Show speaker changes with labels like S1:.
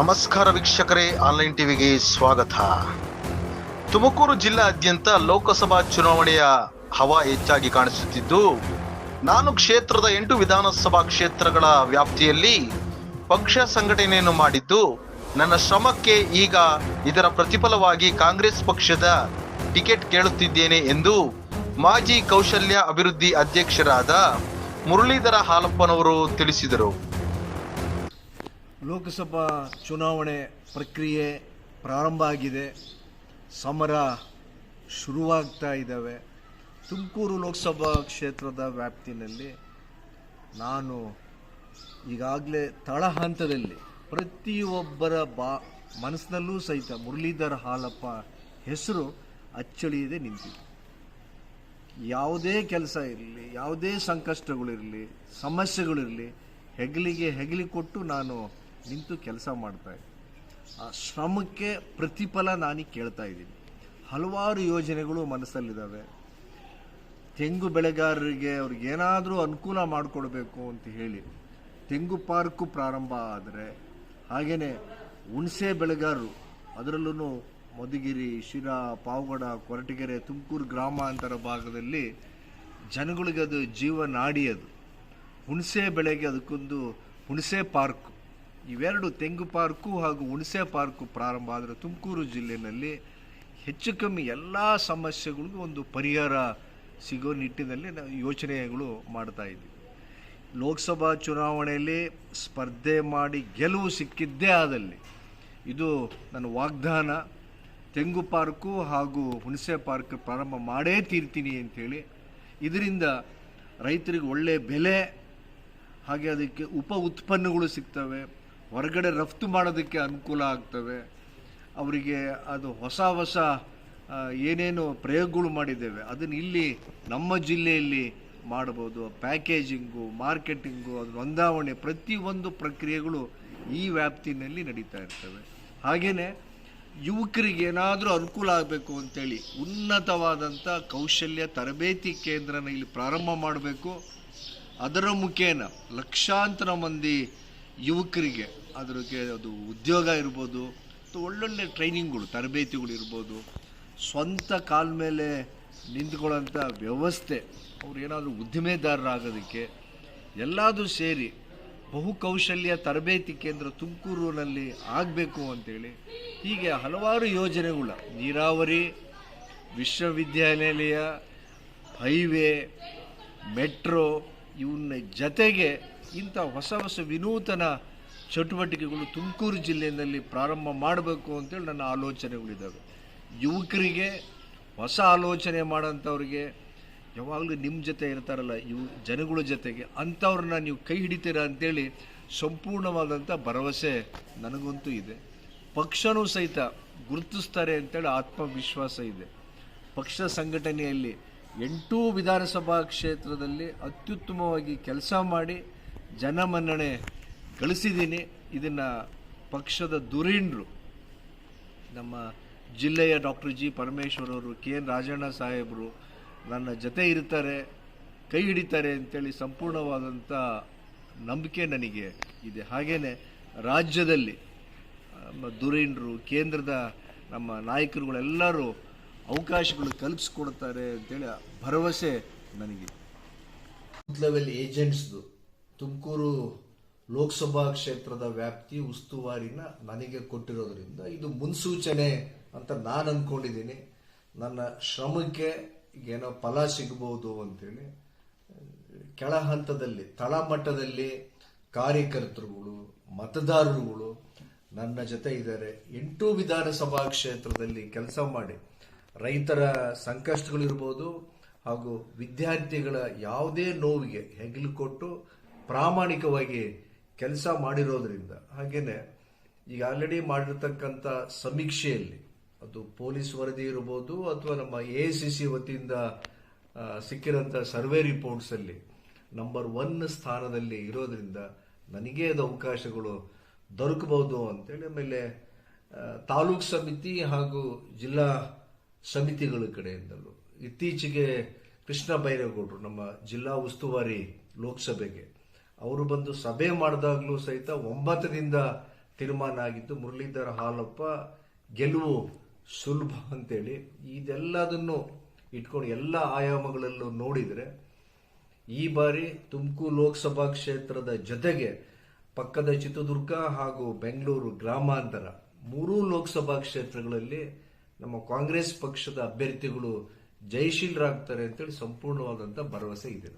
S1: ನಮಸ್ಕಾರ ವೀಕ್ಷಕರೇ, ಆನ್ಲೈನ್ ಟಿವಿಗೆ ಸ್ವಾಗತ. ತುಮಕೂರು ಜಿಲ್ಲಾದ್ಯಂತ ಲೋಕಸಭಾ ಚುನಾವಣೆಯ ಹವಾ ಹೆಚ್ಚಾಗಿ ಕಾಣಿಸುತ್ತಿದ್ದು, ನಾನು ಕ್ಷೇತ್ರದ ಎಂಟು ವಿಧಾನಸಭಾ ಕ್ಷೇತ್ರಗಳ ವ್ಯಾಪ್ತಿಯಲ್ಲಿ ಪಕ್ಷ ಸಂಘಟನೆಯನ್ನು ಮಾಡಿದ್ದು, ನನ್ನ ಶ್ರಮಕ್ಕೆ ಈಗ ಇದರ ಪ್ರತಿಫಲವಾಗಿ ಕಾಂಗ್ರೆಸ್ ಪಕ್ಷದ ಟಿಕೆಟ್ ಕೇಳುತ್ತಿದ್ದೇನೆ ಎಂದು ಮಾಜಿ ಕೌಶಲ್ಯ ಅಭಿವೃದ್ಧಿ ಅಧ್ಯಕ್ಷರಾದ ಮುರಳೀಧರ ಹಾಲಪ್ಪನವರು ತಿಳಿಸಿದರು.
S2: ಲೋಕಸಭಾ ಚುನಾವಣೆ ಪ್ರಕ್ರಿಯೆ ಪ್ರಾರಂಭ ಆಗಿದೆ. ಸಮರ ಶುರುವಾಗ್ತಾ ಇದ್ದಾವೆ. ತುಮಕೂರು ಲೋಕಸಭಾ ಕ್ಷೇತ್ರದ ವ್ಯಾಪ್ತಿನಲ್ಲಿ ನಾನು ಈಗಾಗಲೇ ತಳ ಹಂತದಲ್ಲಿ ಪ್ರತಿಯೊಬ್ಬರ ಬಾ ಮನಸ್ಸಿನಲ್ಲೂ ಸಹಿತ ಮುರಳೀಧರ ಹಾಲಪ್ಪ ಹೆಸರು ಅಚ್ಚಳಿಯದೆ ನಿಂತಿದೆ. ಯಾವುದೇ ಕೆಲಸ ಇರಲಿ, ಯಾವುದೇ ಸಂಕಷ್ಟಗಳಿರಲಿ, ಸಮಸ್ಯೆಗಳಿರಲಿ ಹೆಗಲಿಗೆ ಹೆಗಲಿ ಕೊಟ್ಟು ನಾನು ನಿಂತು ಕೆಲಸ ಮಾಡ್ತಾ ಇದ್ದೀನಿ. ಆ ಶ್ರಮಕ್ಕೆ ಪ್ರತಿಫಲ ನಾನು ಕೇಳ್ತಾ ಇದ್ದೀನಿ. ಹಲವಾರು ಯೋಜನೆಗಳು ಮನಸ್ಸಲ್ಲಿದ್ದಾವೆ ತೆಂಗು ಬೆಳೆಗಾರರಿಗೆ ಅವ್ರಿಗೆ ಏನಾದರೂ ಅನುಕೂಲ ಮಾಡಿಕೊಡ್ಬೇಕು ಅಂತ ಹೇಳಿ ತೆಂಗು ಪಾರ್ಕು ಪ್ರಾರಂಭ ಆದರೆ ಹಾಗೆಯೇ ಹುಣಸೆ ಬೆಳೆಗಾರರು ಅದರಲ್ಲೂ ಮಧುಗಿರಿ, ಶಿರಾ, ಪಾವಗಡ, ಕೊರಟಗೆರೆ, ತುಮಕೂರು ಗ್ರಾಮಾಂತರ ಭಾಗದಲ್ಲಿ ಜನಗಳಿಗೆ ಅದು ಜೀವನಾಡಿ ಅದು. ಹುಣಸೆ ಬೆಳೆಗೆ ಅದಕ್ಕೊಂದು ಹುಣಸೆ ಪಾರ್ಕ್. ಇವೆರಡು ತೆಂಗು ಪಾರ್ಕು ಹಾಗೂ ಹುಣಸೆ ಪಾರ್ಕು ಪ್ರಾರಂಭ ಆದರೆ ತುಮಕೂರು ಜಿಲ್ಲೆಯಲ್ಲಿ ಹೆಚ್ಚು ಕಮ್ಮಿ ಎಲ್ಲ ಸಮಸ್ಯೆಗಳಿಗೂ ಒಂದು ಪರಿಹಾರ ಸಿಗೋ ನಿಟ್ಟಿನಲ್ಲಿ ನಾವು ಯೋಚನೆಗಳು ಮಾಡ್ತಾ ಇದ್ದೀವಿ. ಲೋಕಸಭಾ ಚುನಾವಣೆಯಲ್ಲಿ ಸ್ಪರ್ಧೆ ಮಾಡಿ ಗೆಲುವು ಸಿಕ್ಕಿದ್ದೇ ಆದಲ್ಲಿ ಇದು ನನ್ನ ವಾಗ್ದಾನ. ತೆಂಗು ಪಾರ್ಕು ಹಾಗೂ ಹುಣಸೆ ಪಾರ್ಕ್ ಪ್ರಾರಂಭ ಮಾಡೇ ತೀರ್ತೀನಿ ಅಂಥೇಳಿ ಇದರಿಂದ ರೈತರಿಗೆ ಒಳ್ಳೆಯ ಬೆಲೆ, ಹಾಗೆ ಅದಕ್ಕೆ ಉಪ ಉತ್ಪನ್ನಗಳು ಸಿಗ್ತವೆ. ಹೊರಗಡೆ ರಫ್ತು ಮಾಡೋದಕ್ಕೆ ಅನುಕೂಲ ಆಗ್ತವೆ. ಅವರಿಗೆ ಅದು ಹೊಸ ಹೊಸ ಏನೇನು ಪ್ರಯೋಗಗಳು ಮಾಡಿದ್ದೇವೆ. ಅದನ್ನು ಇಲ್ಲಿ ನಮ್ಮ ಜಿಲ್ಲೆಯಲ್ಲಿ ಮಾಡ್ಬೋದು ಪ್ಯಾಕೇಜಿಂಗು, ಮಾರ್ಕೆಟಿಂಗು, ಅದು ನೋಂದಾವಣೆ ಪ್ರತಿಯೊಂದು ಪ್ರಕ್ರಿಯೆಗಳು ಈ ವ್ಯಾಪ್ತಿನಲ್ಲಿ ನಡೀತಾ ಇರ್ತವೆ. ಹಾಗೆಯೇ ಯುವಕರಿಗೆ ಏನಾದರೂ ಅನುಕೂಲ ಆಗಬೇಕು ಅಂತೇಳಿ ಉನ್ನತವಾದಂಥ ಕೌಶಲ್ಯ ತರಬೇತಿ ಕೇಂದ್ರನ ಇಲ್ಲಿ ಪ್ರಾರಂಭ ಮಾಡಬೇಕು. ಅದರ ಮುಖೇನ ಲಕ್ಷಾಂತರ ಮಂದಿ ಯುವಕರಿಗೆ ಅದಕ್ಕೆ ಅದು ಉದ್ಯೋಗ ಇರ್ಬೋದು, ಅಥವಾ ಒಳ್ಳೊಳ್ಳೆ ಟ್ರೈನಿಂಗ್ಗಳು ತರಬೇತಿಗಳು ಇರ್ಬೋದು, ಸ್ವಂತ ಕಾಲ ಮೇಲೆ ನಿಂತ್ಕೊಳ್ಳೋಂಥ ವ್ಯವಸ್ಥೆ, ಅವ್ರು ಏನಾದರೂ ಉದ್ದಿಮೆದಾರರಾಗೋದಕ್ಕೆ ಎಲ್ಲದೂ ಸೇರಿ ಬಹುಕೌಶಲ್ಯ ತರಬೇತಿ ಕೇಂದ್ರ ತುಮಕೂರಿನಲ್ಲಿ ಆಗಬೇಕು ಅಂತೇಳಿ ಹೀಗೆ ಹಲವಾರು ಯೋಜನೆಗಳ, ನೀರಾವರಿ, ವಿಶ್ವವಿದ್ಯಾನಿಲಯ, ಹೈವೇ, ಮೆಟ್ರೋ ಇವನ್ನ ಜತೆಗೆ ಇಂಥ ಹೊಸ ಹೊಸ ವಿನೂತನ ಚಟುವಟಿಕೆಗಳು ತುಮಕೂರು ಜಿಲ್ಲೆಯಲ್ಲಿ ಪ್ರಾರಂಭ ಮಾಡಬೇಕು ಅಂತೇಳಿ ನನ್ನ ಆಲೋಚನೆಗಳಿದ್ದಾವೆ. ಯುವಕರಿಗೆ ಹೊಸ ಆಲೋಚನೆ ಮಾಡೋಂಥವ್ರಿಗೆ ಯಾವಾಗಲೂ ನಿಮ್ಮ ಜೊತೆ ಇರ್ತಾರಲ್ಲ, ಇವು ಜನಗಳ ಜೊತೆಗೆ ಅಂಥವ್ರನ್ನ ನೀವು ಕೈ ಹಿಡಿತೀರಾ ಅಂತೇಳಿ ಸಂಪೂರ್ಣವಾದಂಥ ಭರವಸೆ ನನಗಂತೂ ಇದೆ. ಪಕ್ಷನೂ ಸಹಿತ ಗುರುತಿಸ್ತಾರೆ ಅಂತೇಳಿ ಆತ್ಮವಿಶ್ವಾಸ ಇದೆ. ಪಕ್ಷ ಸಂಘಟನೆಯಲ್ಲಿ ಎಂಟೂ ವಿಧಾನಸಭಾ ಕ್ಷೇತ್ರದಲ್ಲಿ ಅತ್ಯುತ್ತಮವಾಗಿ ಕೆಲಸ ಮಾಡಿ ಜನಮನ್ನಣೆ ಗಳಿಸಿದ್ದೀನಿ. ಇದನ್ನು ಪಕ್ಷದ ಧುರೀಣರು ನಮ್ಮ ಜಿಲ್ಲೆಯ ಡಾಕ್ಟರ್ ಜಿ ಪರಮೇಶ್ವರ್ ಅವರು, ಕೆ ಎನ್ ರಾಜಣ್ಣ ಸಾಹೇಬರು ನನ್ನ ಜೊತೆ ಇರ್ತಾರೆ, ಕೈ ಹಿಡಿತಾರೆ ಅಂತೇಳಿ ಸಂಪೂರ್ಣವಾದಂಥ ನಂಬಿಕೆ ನನಗೆ ಇದೆ. ಹಾಗೇ ರಾಜ್ಯದಲ್ಲಿ ನಮ್ಮ ಧುರೀಣರು ಕೇಂದ್ರದ ನಮ್ಮ ನಾಯಕರುಗಳೆಲ್ಲರೂ ಅವಕಾಶಗಳು ಕಲ್ಪಿಸ್ಕೊಡ್ತಾರೆ ಅಂತೇಳಿ ಭರವಸೆ ನನಗೆ ಲೆವೆಲ್ ಏಜೆಂಟ್ಸ್ದು ತುಮಕೂರು ಲೋಕಸಭಾ ಕ್ಷೇತ್ರದ ವ್ಯಾಪ್ತಿ ಉಸ್ತುವಾರಿನ ನನಗೆ ಕೊಟ್ಟಿರೋದ್ರಿಂದ ಇದು ಮುನ್ಸೂಚನೆ ಅಂತ ನಾನು ಅಂದ್ಕೊಂಡಿದ್ದೀನಿ ನನ್ನ ಶ್ರಮಕ್ಕೆ ಏನೋ ಫಲ ಸಿಗಬಹುದು ಅಂತೇಳಿ. ಕೆಳ ಹಂತದಲ್ಲಿ ತಳಮಟ್ಟದಲ್ಲಿ ಕಾರ್ಯಕರ್ತರುಗಳು, ಮತದಾರರುಗಳು ನನ್ನ ಜೊತೆ ಇದ್ದಾರೆ. ಎಂಟು ವಿಧಾನಸಭಾ ಕ್ಷೇತ್ರದಲ್ಲಿ ಕೆಲಸ ಮಾಡಿ. ರೈತರ ಸಂಕಷ್ಟಗಳಿರ್ಬೋದು ಹಾಗೂ ವಿದ್ಯಾರ್ಥಿಗಳ ಯಾವುದೇ ನೋವಿಗೆ ಹೆಗಲು ಕೊಟ್ಟು ಪ್ರಾಮಾಣಿಕವಾಗಿ ಕೆಲಸ ಮಾಡಿರೋದ್ರಿಂದ. ಹಾಗೇನೆ ಈಗ ಆಲ್ರೆಡಿ ಮಾಡಿರ್ತಕ್ಕಂಥ ಸಮೀಕ್ಷೆಯಲ್ಲಿ ಅದು ಪೊಲೀಸ್ ವರದಿ ಇರ್ಬೋದು ಅಥವಾ ನಮ್ಮ ಎ ಸಿ ಸಿ ವತಿಯಿಂದ ಸಿಕ್ಕಿರೋಂಥ ಸರ್ವೆ ರಿಪೋರ್ಟ್ಸಲ್ಲಿ ನಂಬರ್ ಒನ್ ಸ್ಥಾನದಲ್ಲಿ ಇರೋದ್ರಿಂದ ನನಗೆ ಅದು ಅವಕಾಶಗಳು ದೊರಕಬಹುದು ಅಂತೇಳಿ ಆಮೇಲೆ ತಾಲೂಕು ಸಮಿತಿ ಹಾಗೂ ಜಿಲ್ಲಾ ಸಮಿತಿಗಳ ಕಡೆಯಿಂದಲೂ. ಇತ್ತೀಚೆಗೆ ಕೃಷ್ಣ ಬೈರೇಗೌಡರು ನಮ್ಮ ಜಿಲ್ಲಾ ಉಸ್ತುವಾರಿ ಲೋಕಸಭೆಗೆ, ಅವರು ಬಂದು ಸಭೆ ಮಾಡಿದಾಗಲೂ ಸಹಿತ ಒಂಬತ್ತರಿಂದ ತೀರ್ಮಾನ ಆಗಿದ್ದು, ಮುರಳೀಧರ ಹಾಲಪ್ಪ ಗೆಲುವು ಸುಲಭ ಅಂತೇಳಿ ಇದೆಲ್ಲದನ್ನು ಇಟ್ಕೊಂಡು ಎಲ್ಲ ಆಯಾಮಗಳಲ್ಲೂ ನೋಡಿದರೆ, ಈ ಬಾರಿ ತುಮಕೂರು ಲೋಕಸಭಾ ಕ್ಷೇತ್ರದ ಜೊತೆಗೆ ಪಕ್ಕದ ಚಿತ್ರದುರ್ಗ ಹಾಗೂ ಬೆಂಗಳೂರು ಗ್ರಾಮಾಂತರ ಮೂರೂ ಲೋಕಸಭಾ ಕ್ಷೇತ್ರಗಳಲ್ಲಿ ನಮ್ಮ ಕಾಂಗ್ರೆಸ್ ಪಕ್ಷದ ಅಭ್ಯರ್ಥಿಗಳು ಜಯಶೀಲರಾಗ್ತಾರೆ ಅಂತೇಳಿ ಸಂಪೂರ್ಣವಾದಂಥ ಭರವಸೆ ಇದೆ